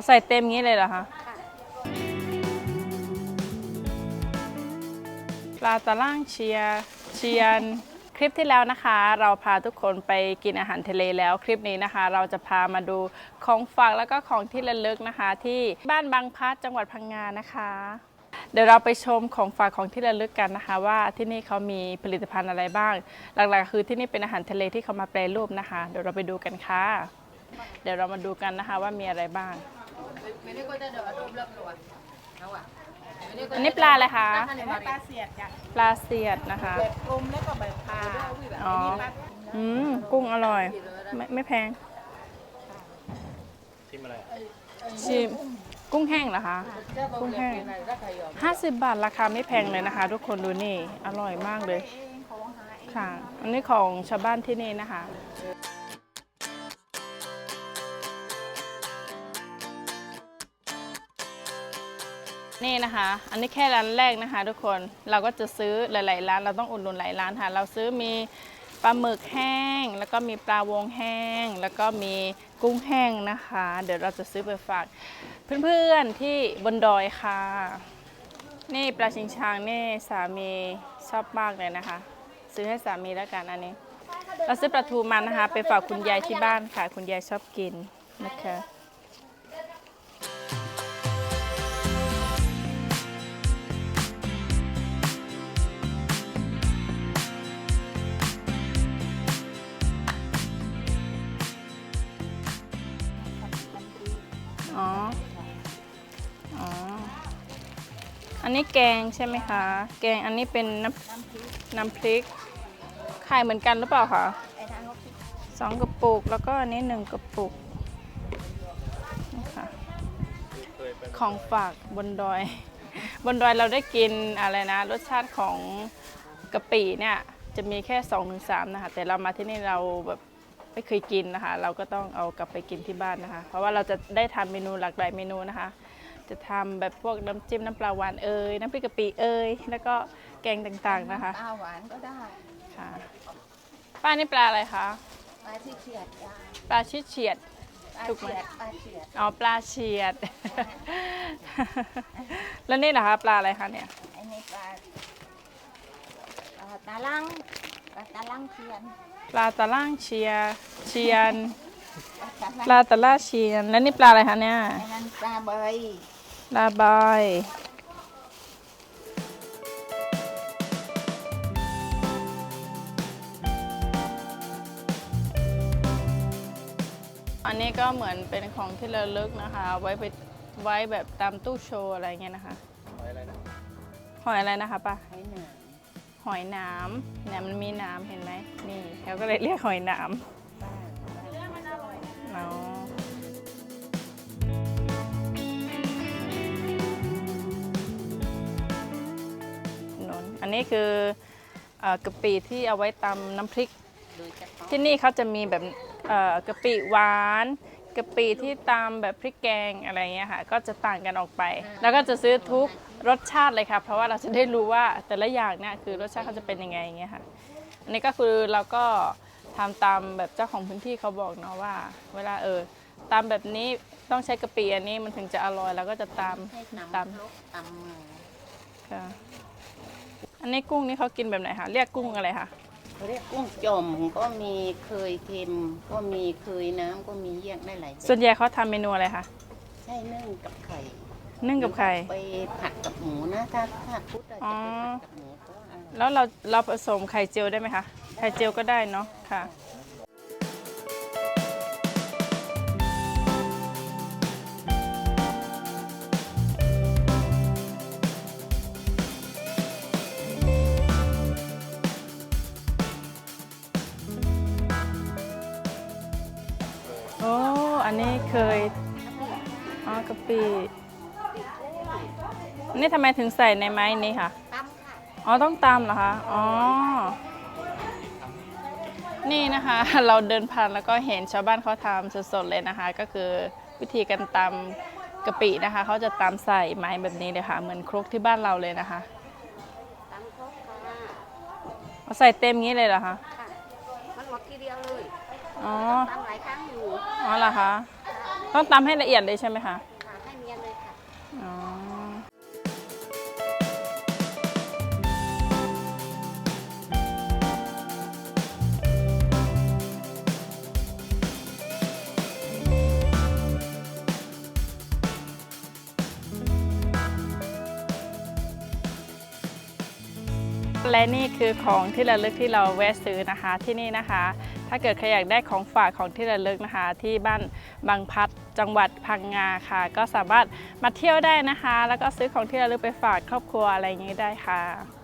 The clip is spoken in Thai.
เอาใส่เต็มงี้เลยเหรอคะค่ะปลาตะล่างเชียร์เชียน คลิปที่แล้วนะคะ เราพาทุกคนไปกินอาหารทะเลแล้วคลิปนี้นะคะ เราจะพามาดูของฝากแล้วก็ของที่ระลึกนะคะ ที่บ้านบางพลัดจังหวัดพังงานะคะ เดี๋ยวเราไปชมของฝากของที่ระลึกกันนะคะ ว่าที่นี่เขามีผลิตภัณฑ์อะไรบ้าง หลักๆ คือที่นี่เป็นอาหารทะเลที่เขามาแปรรูปนะคะ เดี๋ยวเราไปดูกันค่ะ เดี๋ยวเรามาดูกันนะคะว่ามีอะไรบ้าง อันนี้ปลาอะไรคะอันนี้ปลาเสียดจ้ะปลาเสียดนะคะแบบกลมแล้วก็แบบพาอ๋ออืมกุ้งอร่อย ไม่ไม่แพง ชิมอะไรชิมกุ้งแห้งเหรอคะ กุ้งแห้ง50บาทราคาไม่แพงเลยนะคะ ทุกคนดูนี่ อร่อยมากเลย ค่ะ อันนี้ของชาวบ้านที่นี่นะคะ นี่นะคะ อันนี้แค่ร้านแรกนะคะ ทุกคนเราก็จะซื้อหลายๆร้านเราต้องอุดหนุนหลายร้านค่ะ เราซื้อมีปลาหมึกแห้ง แล้วก็มีปลาวงแห้ง แล้วก็มีกุ้งแห้งนะคะ เดี๋ยวเราจะซื้อไปฝากเพื่อนๆที่บนดอยค่ะ นี่ปลาชิงช้างนี่สามีชอบมากเลยนะคะ ซื้อให้สามีแล้วกันอันนี้ เราซื้อปลาทูมันนะคะ ไปฝากคุณยายที่บ้านค่ะ คุณยายชอบกินนะคะ นนี้แกงใช่ไหมคะ แกงอันนี้เป็นน้ำน้ำพริกขายเหมือนกันหรือเปล่าคะสองกระปุกแล้วก็อันนี้หนึ่งกระปุกนี่ค่ะของฝากบนดอย บนดอยเราได้กินอะไรนะ รสชาติของกะปิเนี่ยจะมีแค่2อถึงสนะคะ แต่เรามาที่นี่เราแบบไม่เคยกินนะคะ เราก็ต้องเอากลับไปกินที่บ้านนะคะ เพราะว่าเราจะได้ทำเมนูหลากหลายเมนูนะคะ จะทำแบบพวกน้ำจิ้มน้ำปลาหวานเอ่ยน้ำพริกกะปิเอ่ยแล้วก็แกงต่างๆนะคะปลาหวานก็ได้ค่ะป้านี่ปลาอะไรคะปลาที่เฉียดจ้ะปลาชิดเฉียด ปลาถูกไหมเฉียดปลาเฉียดอ๋อปลาเฉียด แล้วนี่เหรอคะปลาอะไรคะเนี่ยไอ้นี่ปลาปลาตาลังปลาตาลังเทียนปลาตะล่างเชียร์เชียนปลาตาลังปลาตะล่าเชียน แล้วนี่ปลาอะไรคะเนี่ยไอ้นั่นปลาใบป ลาบอยอันนี้ก็เหมือนเป็นของที่ระลึกนะคะ ไว้ไปไว้แบบตามตู้โชว์อะไรเงี้ยนะคะหอยอะไรนะหอยอะไรนะคะป้าไอ้หนึ่งหอยน้ำเนี่ยมันมีน้ำเห็นไหมนี่เขาก็เลยเรียกหอยน้ปลาำ นนอันนี้คือเอ่อกะปิที่เอาไว้ตำน้ำพริกโดยเฉพาะที่นี่เขาจะมีแบบเอ่อกะปิหวานกะปิที่ตามแบบพริกแกงอะไรเงี้ยค่ะก็จะต่างกันออกไป แล้วก็จะซื้อทุกรสชาติเลยค่ะ เพราะว่าเราจะได้รู้ว่าแต่ละอย่างเนี่ยคือรสชาติเขาจะเป็นยังไงอย่างเงี้ยค่ะอันนี้ก็คือเราก็ทำตามแบบเจ้าของพื้นที่เขาบอกเนาะว่า เวลาเออตามแบบนี้ต้องใช้กะปิอันนี้มันถึงจะอร่อย แล้วก็จะตามให้ตามตำลกตำมือค่ะ อันนี้กุ้งนี่เขากินแบบไหนคะเรียกกุ้งอะไรคะเขาเรียกกุ้งจอมก็มีเคยเค็มก็มีเคยน้ำก็มีเยี่ยงได้หลายแบบส่วนใหญ่เขาทำเมนูอะไรคะใช่นึ่งกับไข่นึ่งกับไข่ ไปผัดกับหมูนะถ้าถ้าพุทธจะอ๋อไปผัดกับหมูก็อร่อยแล้วเราเราผสมไข่เจียวได้ไหมคะไข่เจียวก็ได้เนาะค่ะ อันนี้เคย อ๋อกะปิอันนี้ทำไมถึงใส่ในไม้นี้คะตำค่ะอ๋อต้องตำเหรอคะ อ๋อ นี่นะคะ เราเดินผ่านแล้วก็เห็นชาวบ้านเขาทำสดๆเลยนะคะ ก็คือวิธีการตำกะปินะคะ เขาจะตำใส่ไม้แบบนี้เลยค่ะ เหมือนครกที่บ้านเราเลยนะคะตำครกค่ะเอาใส่เต็มงี้เลยเหรอคะ ค่ะ มันหมดทีเดียวเลยอ๋อ ตำหลายครั้ง อ๋อเหรอคะ ต้องตำให้ละเอียดเลยใช่ไหมคะคอ๋อและนี่คือของที่ระลึกที่เราแวะซื้อนะคะที่นี่นะคะ ถ้าเกิดใครอยากได้ของฝากของที่ระลึกนะคะ ที่บ้านบางพัดจังหวัดพังงาค่ะ ก็สามารถมาเที่ยวได้นะคะ แล้วก็ซื้อของที่ระลึกไปฝากครอบครัวอะไรอย่างนี้ได้ค่ะ